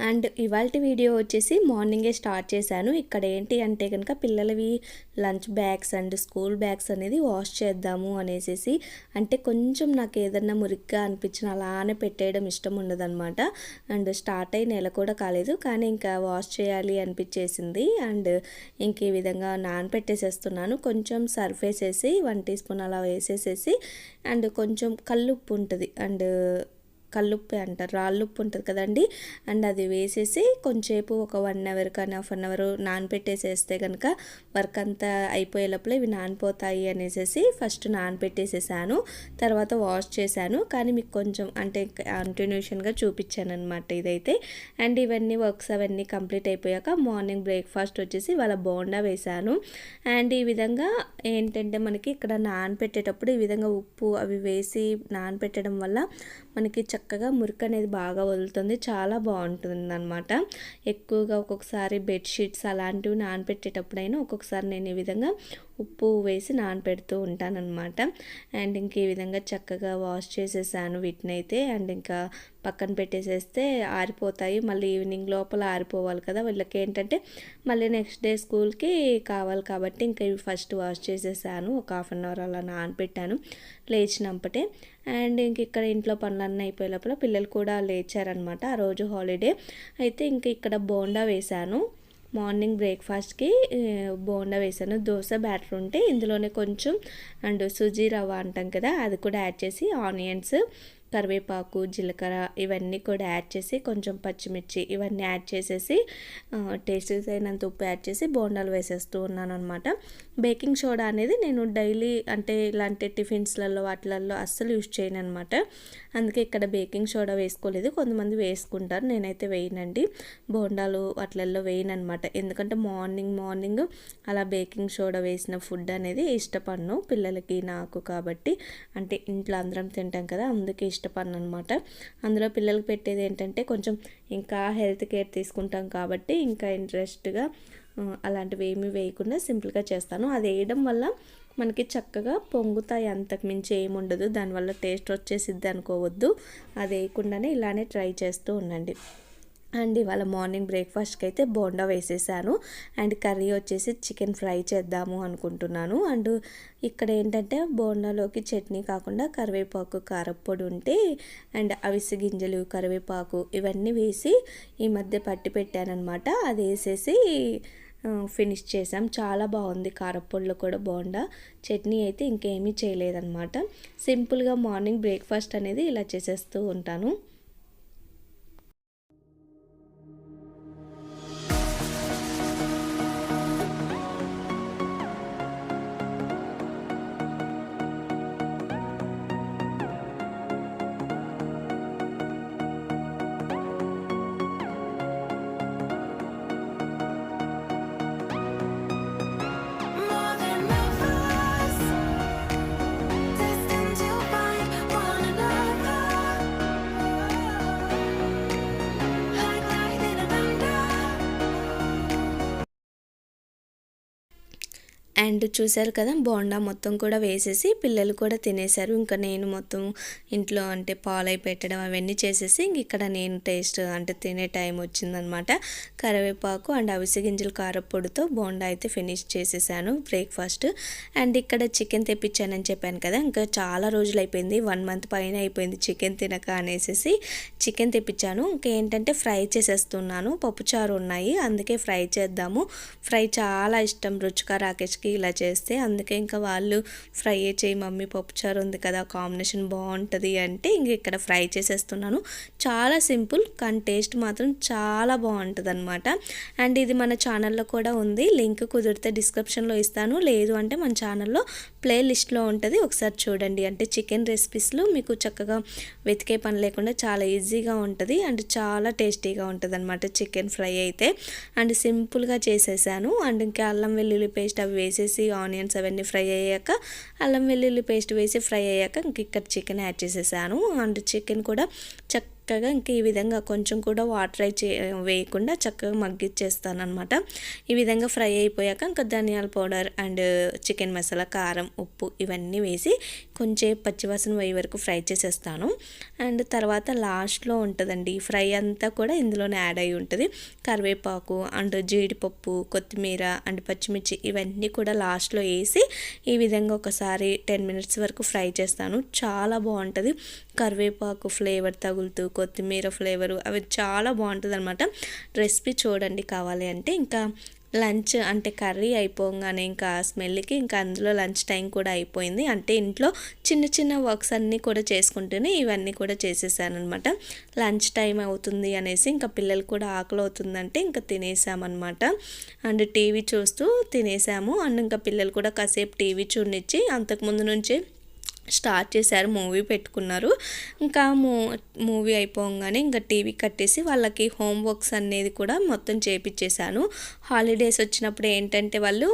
And ఇవాళ video వచ్చేసి మార్నింగే స్టార్ట్ చేశాను. ఇక్కడ ఏంటి అంటే కనుక పిల్లలవి lunch bags and school bags అనేది వాష్ చేద్దాము అనేసి అంటే కొంచెం నాకు ఏదన్నా మురిగ్గా అనిపించిన అలానే పెట్టేయడం ఇష్టం ఉండదన్నమాట. అండ్ స్టార్ట్ అయ్యి నెల కూడా కాలేదు కానీ ఇంకా వాష్ చేయాలి అనిపించేసింది. అండ్ ఇంక ఈ విధంగా నానపెట్టేసేస్తున్నాను. కొంచెం సర్ఫ్ వేసేసి వన్ టీ స్పూన్ అలా వేసేసేసి అండ్ కొంచెం కల్లుప్పు ఉంటుంది. అండ్ కల్లుప్పే అంటారు రాళ్ళుప్పు ఉంటుంది కదండి. అండ్ అది వేసేసి కొంచెంసేపు ఒక వన్ అవర్ కానీ హాఫ్ అన్ అవర్ నానపెట్టేసేస్తే కనుక వర్క్ అంతా అయిపోయే లోపల ఇవి నానిపోతాయి అనేసి ఫస్ట్ నానపెట్టేసేసాను. తర్వాత వాష్ చేశాను. కానీ మీకు కొంచెం అంటే కంటిన్యూషన్గా చూపించాను అనమాట ఇదైతే. అండ్ ఇవన్నీ వర్క్స్ అవన్నీ కంప్లీట్ అయిపోయాక మార్నింగ్ బ్రేక్ఫాస్ట్ వచ్చేసి వాళ్ళ బోండా వేశాను. అండ్ ఈ విధంగా ఏంటంటే మనకి ఇక్కడ నానపెట్టేటప్పుడు ఈ విధంగా ఉప్పు అవి వేసి నానపెట్టడం వల్ల మనకి చక్కగా మురికి అనేది బాగా వదులుతుంది. చాలా బాగుంటుంది అనమాట ఎక్కువగా ఒక్కొక్కసారి బెడ్షీట్స్ అలాంటివి నానపెట్టేటప్పుడైనా ఒక్కొక్కసారి నేను ఈ విధంగా ఉప్పు వేసి నానపెడుతూ ఉంటానన్నమాట. అండ్ ఇంక ఈ విధంగా చక్కగా వాష్ చేసేసాను వీటిని అయితే అండ్ ఇంకా పక్కన పెట్టేసేస్తే ఆరిపోతాయి. మళ్ళీ ఈవినింగ్ లోపల ఆరిపోవాలి కదా. వీళ్ళకి ఏంటంటే మళ్ళీ నెక్స్ట్ డే స్కూల్కి కావాలి కాబట్టి ఇంకా ఇవి ఫస్ట్ వాష్ చేసేసాను. ఒక హాఫ్ అన్ అవర్ అలా నానపెట్టాను లేచినప్పటే అండ్ ఇంక ఇక్కడ ఇంట్లో పనులన్నీ అయిపోయే లోపల పిల్లలు కూడా లేచారనమాట ఆ రోజు హాలిడే. అయితే ఇంక ఇక్కడ బోండా వేశాను మార్నింగ్ బ్రేక్ఫాస్ట్కి బోండా వేసాను. దోశ బ్యాటర్ ఉంటే ఇందులోనే కొంచెం అండ్ సుజీ రవ్వ అంటాం కదా అది కూడా యాడ్ చేసి ఆనియన్స్ కరివేపాకు జీలకర్ర ఇవన్నీ కూడా యాడ్ చేసి కొంచెం పచ్చిమిర్చి ఇవన్నీ యాడ్ చేసేసి టేస్ట్ అయినంత ఉప్పు యాడ్ చేసి బోండాలు వేసేస్తూ ఉన్నాను అనమాట బేకింగ్ సోడా అనేది నేను డైలీ అంటే ఇలాంటి టిఫిన్స్లలో వాటిలలో అస్సలు యూజ్ చేయను అనమాట అందుకే ఇక్కడ బేకింగ్ సోడా వేసుకోలేదు. కొంతమంది వేసుకుంటారు. నేనైతే వేయనండి. బోండాలు వాటిలలో వేయను అనమాట ఎందుకంటే మార్నింగ్ మార్నింగ్ అలా బేకింగ్ సోడా వేసిన ఫుడ్ అనేది ఇష్టపడను. పిల్లలకి నాకు కాబట్టి. అంటే ఇంట్లో అందరం తింటాం కదా అందుకే ఇష్టపడను అనమాట అందులో పిల్లలకి పెట్టేది ఏంటంటే కొంచెం ఇంకా హెల్త్ కేర్ తీసుకుంటాం కాబట్టి ఇంకా ఇంట్రెస్ట్గా అలాంటివి ఏమీ వేయకుండా సింపుల్గా చేస్తాను. అది వేయడం వల్ల మనకి చక్కగా పొంగుతాయి అంతకు మించి ఏముండదు దానివల్ల టేస్ట్ వచ్చేసిద్ది అనుకోవద్దు. అది వేయకుండానే ఇలానే ట్రై చేస్తూ ఉండండి. అండ్ ఇవాళ మార్నింగ్ బ్రేక్ఫాస్ట్కి అయితే బోండా వేసేసాను. అండ్ కర్రీ వచ్చేసి చికెన్ ఫ్రై చేద్దాము అనుకుంటున్నాను. అండ్ ఇక్కడ ఏంటంటే బోండాలోకి చట్నీ కాకుండా కరివేపాకు కారప్పొడి ఉంటే అండ్ అవిసి గింజలు కరివేపాకు ఇవన్నీ వేసి ఈ మధ్య పట్టి పెట్టానమాట అది వేసేసి ఫినిష్ చేసాం చాలా బాగుంది కారప్పొడిలో కూడా బోండా. చట్నీ అయితే ఇంకేమీ చేయలేదన్నమాట. సింపుల్గా మార్నింగ్ బ్రేక్ఫాస్ట్ అనేది ఇలా చేసేస్తూ ఉంటాను. అండ్ చూసారు కదా బోండా మొత్తం కూడా వేసేసి పిల్లలు కూడా తినేశారు. ఇంకా నేను మొత్తం ఇంట్లో అంటే పాలై పెట్టడం అవన్నీ చేసేసి ఇంక ఇక్కడ నేను టేస్ట్ అంటే తినే టైం వచ్చిందనమాట. కరివేపాకు అండ్ అవిసె గింజలు కారపొడితో బోండా అయితే ఫినిష్ చేసేసాను బ్రేక్ఫాస్ట్. అండ్ ఇక్కడ చికెన్ తెప్పించానని చెప్పాను కదా ఇంకా చాలా రోజులు అయిపోయింది వన్ మంత్ పైన అయిపోయింది చికెన్ తినక అనేసి చికెన్ తెప్పించాను. ఇంకేంటంటే ఫ్రై చేసేస్తున్నాను. పప్పుచారు ఉన్నాయి అందుకే ఫ్రై చేద్దాము. ఫ్రై చాలా ఇష్టం రుచిక రాకేష్కి. ఇలా చేస్తే అందుకే ఇంకా వాళ్ళు ఫ్రై చేయి మమ్మీ పప్పుచారు ఉంది కదా కాంబినేషన్ బాగుంటుంది అంటే ఇంక ఇక్కడ ఫ్రై చేసేస్తున్నాను. చాలా సింపుల్ కానీ టేస్ట్ మాత్రం చాలా బాగుంటుంది అనమాట అండ్ ఇది మన ఛానల్లో కూడా ఉంది. లింక్ కుదిరితే డిస్క్రిప్షన్లో ఇస్తాను. లేదు అంటే మన ఛానల్లో ప్లే లిస్ట్లో ఉంటుంది. ఒకసారి చూడండి. అంటే చికెన్ రెసిపీస్లో మీకు చక్కగా వెతికే పని లేకుండా చాలా ఈజీగా ఉంటుంది. అండ్ చాలా టేస్టీగా ఉంటుంది అనమాట చికెన్ ఫ్రై అయితే. అండ్ సింపుల్గా చేసేసాను. అండ్ ఇంకా అల్లం వెల్లుల్లి పేస్ట్ అవి వేసి వేసేసి ఆనియన్స్ అవన్నీ ఫ్రై అయ్యాక అల్లం వెల్లుల్లి పేస్ట్ వేసి ఫ్రై అయ్యాక ఇంక ఇక్కడ చికెన్ యాడ్ చేసేసాను. అండ్ చికెన్ కూడా చక్క చక్కగా ఇంకా ఈ విధంగా కొంచెం కూడా వాటర్ అయి చే వేయకుండా చక్కగా మగ్గిచ్చేస్తాను అనమాట ఈ విధంగా ఫ్రై అయిపోయాక ఇంకా ధనియాల పౌడర్ అండ్ చికెన్ మసాలా కారం ఉప్పు ఇవన్నీ వేసి కొంచెం పచ్చివాసన పోయే వరకు ఫ్రై చేసేస్తాను. అండ్ తర్వాత లాస్ట్లో ఉంటుందండి ఫ్రై అంతా కూడా ఇందులోనే యాడ్ అయి ఉంటుంది. కరివేపాకు అండ్ జీడిపప్పు కొత్తిమీర అండ్ పచ్చిమిర్చి ఇవన్నీ కూడా లాస్ట్లో వేసి ఈ విధంగా ఒకసారి టెన్ మినిట్స్ వరకు ఫ్రై చేస్తాను. చాలా బాగుంటుంది. కరివేపాకు ఫ్లేవర్ తగులుతూ కొత్తిమీర ఫ్లేవరు అవి చాలా బాగుంటుంది అనమాట రెసిపీ చూడండి కావాలి అంటే. ఇంకా లంచ్ అంటే కర్రీ అయిపోగానే ఇంకా స్మెల్కి ఇంకా అందులో లంచ్ టైం కూడా అయిపోయింది. అంటే ఇంట్లో చిన్న చిన్న వర్క్స్ అన్నీ కూడా చేసుకుంటూనే ఇవన్నీ కూడా చేసేసాను అనమాట లంచ్ టైం అవుతుంది అనేసి ఇంకా పిల్లలు కూడా ఆకలి అవుతుందంటే ఇంకా తినేసామన్నమాట. అండ్ టీవీ చూస్తూ తినేసాము. అండ్ ఇంకా పిల్లలు కూడా కాసేపు టీవీ చూడనిచ్చి అంతకుముందు నుంచే స్టార్ట్ చేశారు మూవీ పెట్టుకున్నారు. ఇంకా మూ మూవీ అయిపోగానే ఇంకా టీవీ కట్టేసి వాళ్ళకి హోంవర్క్స్ అనేది కూడా మొత్తం చేపించేశాను హాలిడేస్ వచ్చినప్పుడు ఏంటంటే వాళ్ళు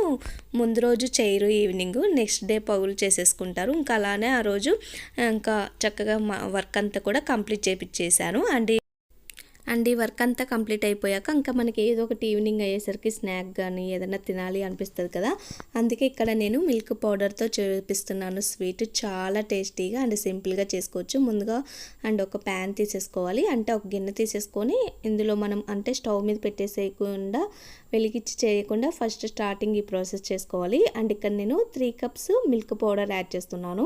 ముందు రోజు చేయరు ఈవినింగ్ నెక్స్ట్ డే పగులు చేసేసుకుంటారు. ఇంకా అలానే ఆ రోజు ఇంకా చక్కగా వర్క్ అంతా కూడా కంప్లీట్ చేపించేశాను అండ్ అండ్ ఈ వర్క్ అంతా కంప్లీట్ అయిపోయాక ఇంకా మనకి ఏదో ఒకటి ఈవినింగ్ అయ్యేసరికి స్నాక్ కానీ ఏదైనా తినాలి అనిపిస్తుంది కదా. అందుకే ఇక్కడ నేను మిల్క్ పౌడర్తో చేపిస్తున్నాను. స్వీట్ చాలా టేస్టీగా అండ్ సింపుల్గా చేసుకోవచ్చు. ముందుగా అండ్ ఒక ప్యాన్ తీసేసుకోవాలి. అంటే ఒక గిన్నె తీసేసుకొని ఇందులో మనం అంటే స్టవ్ మీద పెట్టేసేయకుండా వెలిగించి చేయకుండా ఫస్ట్ స్టార్టింగ్ ఈ ప్రాసెస్ చేసుకోవాలి. అండ్ ఇక్కడ నేను three cups milk powder add చేస్తున్నాను.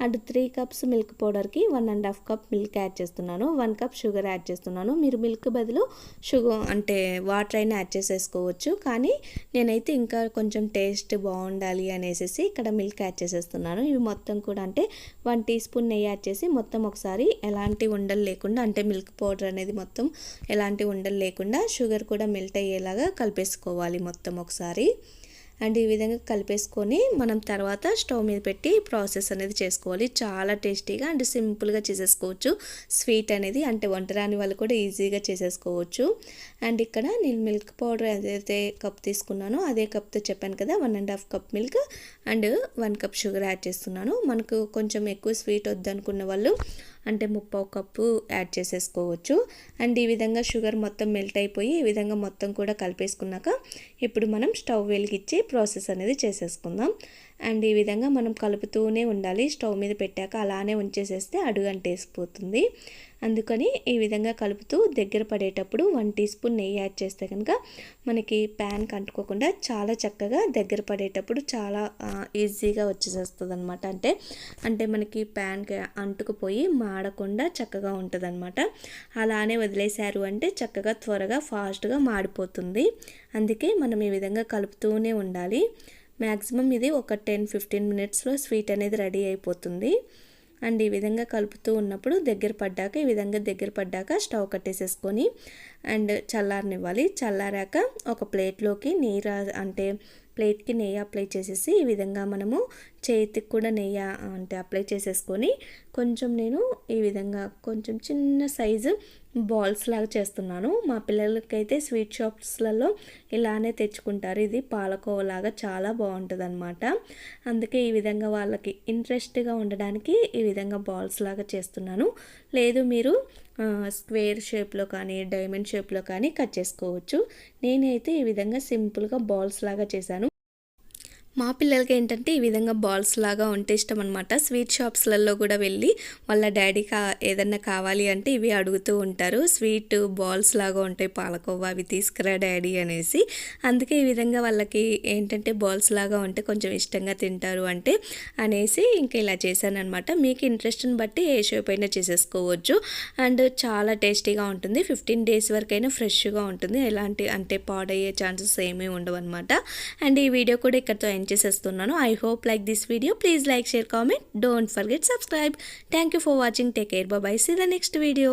And three cups milk పౌడర్కి one and half cup milk add చేస్తున్నాను. వన్ కప్ షుగర్ యాడ్ చేస్తున్నాను. మీరు మిల్క్ బదులు షుగర్ అంటే వాటర్ అయినా యాడ్ చేసేసుకోవచ్చు. కానీ నేనైతే ఇంకా కొంచెం టేస్ట్ బాగుండాలి అనేసి ఇక్కడ మిల్క్ యాడ్ చేసేస్తున్నాను. ఇవి మొత్తం కూడా అంటే వన్ టీ స్పూన్ నెయ్యి యాడ్ చేసి మొత్తం ఒకసారి ఎలాంటి ఉండలు లేకుండా అంటే మిల్క్ పౌడర్ అనేది మొత్తం ఎలాంటి ఉండలు లేకుండా షుగర్ కూడా మెల్ట్ అయ్యేలాగా కలిపేసుకోవాలి మొత్తం ఒకసారి. అండ్ ఈ విధంగా కలిపేసుకొని మనం తర్వాత స్టవ్ మీద పెట్టి ప్రాసెస్ అనేది చేసుకోవాలి. చాలా టేస్టీగా అండ్ సింపుల్గా చేసేసుకోవచ్చు. స్వీట్ అనేది అంటే వంట రాని వాళ్ళు కూడా ఈజీగా చేసేసుకోవచ్చు. అండ్ ఇక్కడ నేను మిల్క్ పౌడర్ ఏదైతే కప్ తీసుకున్నానో అదే కప్తో చెప్పాను కదా one and half cup milk and one cup sugar add చేస్తున్నాను. మనకు కొంచెం ఎక్కువ స్వీట్ వద్దనుకున్న వాళ్ళు అంటే ముప్పావు కప్పు యాడ్ చేసేసుకోవచ్చు. అండ్ ఈ విధంగా షుగర్ మొత్తం మెల్ట్ అయిపోయి ఈ విధంగా మొత్తం కూడా కలిపేసుకున్నాక ఇప్పుడు మనం స్టవ్ వెలిగించి ప్రాసెస్ అనేది చేసేసుకుందాం. అండ్ ఈ విధంగా మనం కలుపుతూనే ఉండాలి. స్టవ్ మీద పెట్టాక అలానే ఉంచేసేస్తే అడుగంటేసిపోతుంది అందుకని ఈ విధంగా కలుపుతూ దగ్గర పడేటప్పుడు వన్ టీ స్పూన్ నెయ్యి యాడ్ చేస్తే కనుక మనకి ప్యాన్ కంటుకోకుండా చాలా చక్కగా దగ్గర పడేటప్పుడు చాలా ఈజీగా వచ్చేసేస్తుంది అనమాట అంటే అంటే మనకి ప్యాన్కి అంటుకుపోయి మాడకుండా చక్కగా ఉంటుంది అనమాట అలానే వదిలేశారు అంటే చక్కగా త్వరగా ఫాస్ట్గా మాడిపోతుంది. అందుకే మనం ఈ విధంగా కలుపుతూనే ఉండాలి. మ్యాక్సిమం ఇది ఒక టెన్ ఫిఫ్టీన్ మినిట్స్లో స్వీట్ అనేది రెడీ అయిపోతుంది. అండ్ ఈ విధంగా కలుపుతూ ఉన్నప్పుడు దగ్గర పడ్డాక ఈ విధంగా దగ్గర పడ్డాక స్టవ్ కట్టేసేసుకొని అండ్ చల్లారనివ్వాలి. చల్లారాక ఒక ప్లేట్లోకి నెయ్యి అంటే ప్లేట్కి నెయ్యి అప్లై చేసేసి ఈ విధంగా మనము చేతికి కూడా నెయ్యి అంటే అప్లై చేసేసుకొని కొంచెం నేను ఈ విధంగా కొంచెం చిన్న సైజు బాల్స్ లాగా చేస్తున్నాను. మా పిల్లలకైతే స్వీట్ షాప్స్లలో ఇలానే తెచ్చుకుంటారు. ఇది పాలకోవలాగా చాలా బాగుంటుంది అనమాట అందుకే ఈ విధంగా వాళ్ళకి ఇంట్రెస్ట్గా ఉండడానికి ఈ విధంగా బాల్స్ లాగా చేస్తున్నాను. లేదు మీరు స్క్వేర్ షేప్లో కానీ డైమండ్ షేప్లో కానీ కట్ చేసుకోవచ్చు. నేనైతే ఈ విధంగా సింపుల్గా బాల్స్ లాగా చేశాను. మా పిల్లలకి ఏంటంటే ఈ విధంగా బాల్స్ లాగా ఉంటే ఇష్టం అనమాట స్వీట్ షాప్స్లలో కూడా వెళ్ళి వాళ్ళ డాడీ కా ఏదన్నా కావాలి అంటే ఇవి అడుగుతూ ఉంటారు. స్వీట్ బాల్స్ లాగా ఉంటాయి పాలకోవా అవి తీసుకురా డాడీ అనేసి. అందుకే ఈ విధంగా వాళ్ళకి ఏంటంటే బాల్స్ లాగా ఉంటే కొంచెం ఇష్టంగా తింటారు అంటే అనేసి ఇంకా ఇలా చేశాను అనమాట మీకు ఇంట్రెస్ట్ని బట్టి ఏ షేప్ అయినా చేసేసుకోవచ్చు. అండ్ చాలా టేస్టీగా ఉంటుంది. ఫిఫ్టీన్ డేస్ వరకైనా ఫ్రెష్గా ఉంటుంది. ఎలాంటి అంటే పాడయ్యే ఛాన్సెస్ ఏమీ ఉండవు అనమాట అండ్ ఈ వీడియో కూడా ఇక్కడతో చేసేస్తున్నాను. I hope like this video please like share comment don't forget subscribe thank you for watching take care bye see the next video